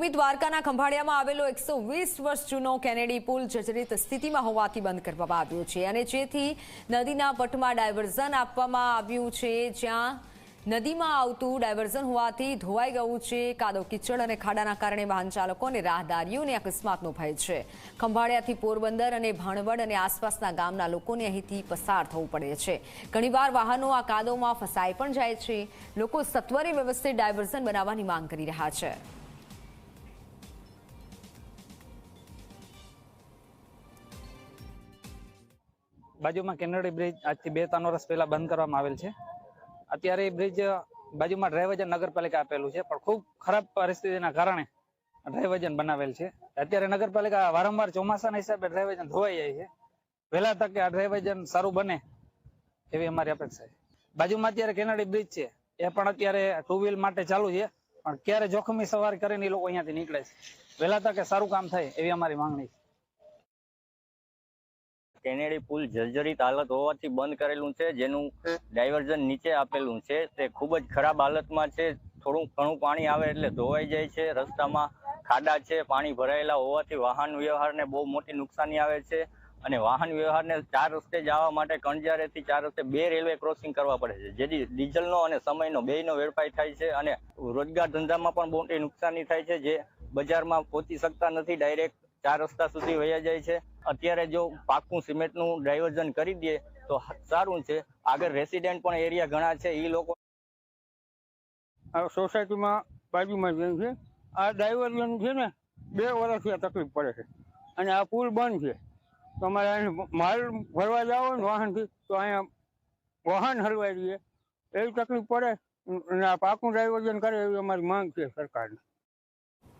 દેવભૂમિ દ્વારકાના ખંભાળિયામાં આવેલો એકસો વર્ષ જૂનો કેનેડી પુલ જર્જરિત સ્થિતિમાં હોવાથી બંધ કરવામાં આવ્યો છે અને જેથી નદીના પટમાં ડાયવર્ઝન આપવામાં આવ્યું છે, જ્યાં નદીમાં આવતું ડાયવર્ઝન હોવાથી ધોવાઈ ગયું છે, કાદવ કિચડ અને ખાડાના કારણે વાહન ચાલકો અને રાહદારીઓને અકસ્માતનો ભય છે. ખંભાળિયાથી પોરબંદર અને ભાણવડ અને આસપાસના ગામના લોકોને અહીંથી પસાર થવું પડે છે. ઘણીવાર વાહનો આ કાદવમાં ફસાઈ પણ જાય છે. લોકો સત્વરે વ્યવસ્થિત ડાયવર્ઝન બનાવવાની માંગ કરી રહ્યા છે. બાજુમાં કેનડી બ્રિજ આજથી બે ત્રણ વર્ષ પહેલા બંધ કરવામાં આવેલ છે. અત્યારે એ બ્રિજ બાજુમાં ડ્રાઈવજન નગરપાલિકા આપેલું છે, પણ ખૂબ ખરાબ પરિસ્થિતિના કારણે ડ્રાઈવજન બનાવેલ છે. અત્યારે નગરપાલિકા વારંવાર ચોમાસાના હિસાબે ડ્રાઈવજન ધોવાઈ જાય છે. વહેલા તકે આ ડ્રાઈવજન સારું બને એવી અમારી અપેક્ષા છે. બાજુમાં અત્યારે કેનડી બ્રિજ છે, એ પણ અત્યારે ટુ વ્હીલ માટે ચાલુ છે, પણ ક્યારે જોખમી સવારી કરીને એ લોકો અહીંયાથી નીકળે છે. વહેલા તકે સારું કામ થાય એવી અમારી માંગણી છે. કેનેડી પુલ જર્જરિત હાલત હોવાથી બંધ કરેલું છે, જેનું ડાયવર્ઝન નીચે આપેલું છે. તે ખૂબ જ ખરાબ હાલતમાં છે. થોડું ઘણું પાણી આવે એટલે ધોવાઈ જાય છે. રસ્તામાં ખાડા છે, પાણી ભરાયેલા હોવાથી વાહન વ્યવહારને બહુ મોટી નુકસાની આવે છે. અને વાહન વ્યવહારને ચાર રસ્તે જવા માટે કણજારેથી ચાર રસ્તે બે રેલવે ક્રોસિંગ કરવા પડે છે, જેથી ડીઝલનો અને સમયનો, બેયનો વેડફાઈ થાય છે અને રોજગાર ધંધામાં પણ મોટી નુકસાની થાય છે, જે બજારમાં પહોંચી શકતા નથી. ડાયરેક્ટ ચાર રસ્તા સુધી વયા જાય છે. અત્યારે જો પાકું સિમેન્ટનું ડાયવર્ઝન કરી દે તો સારું છે. આગળ રેસિડેન્ટ પણ એરિયા ઘણા છે એ લોકો સોસાયટીમાં બાજુમાં જેમ છે. આ ડાયવર્ઝન છે ને, બે વર્ષથી આ તકલીફ પડે છે. અને આ પુલ બંધ છે. તમારે માલ ભરવા જાઓ ને વાહનથી, તો અહીંયા વાહન હલવાઈ દઈએ. એવી તકલીફ પડે, અને આ પાકું ડાયવર્ઝન કરે એવી અમારી માંગ છે સરકારને.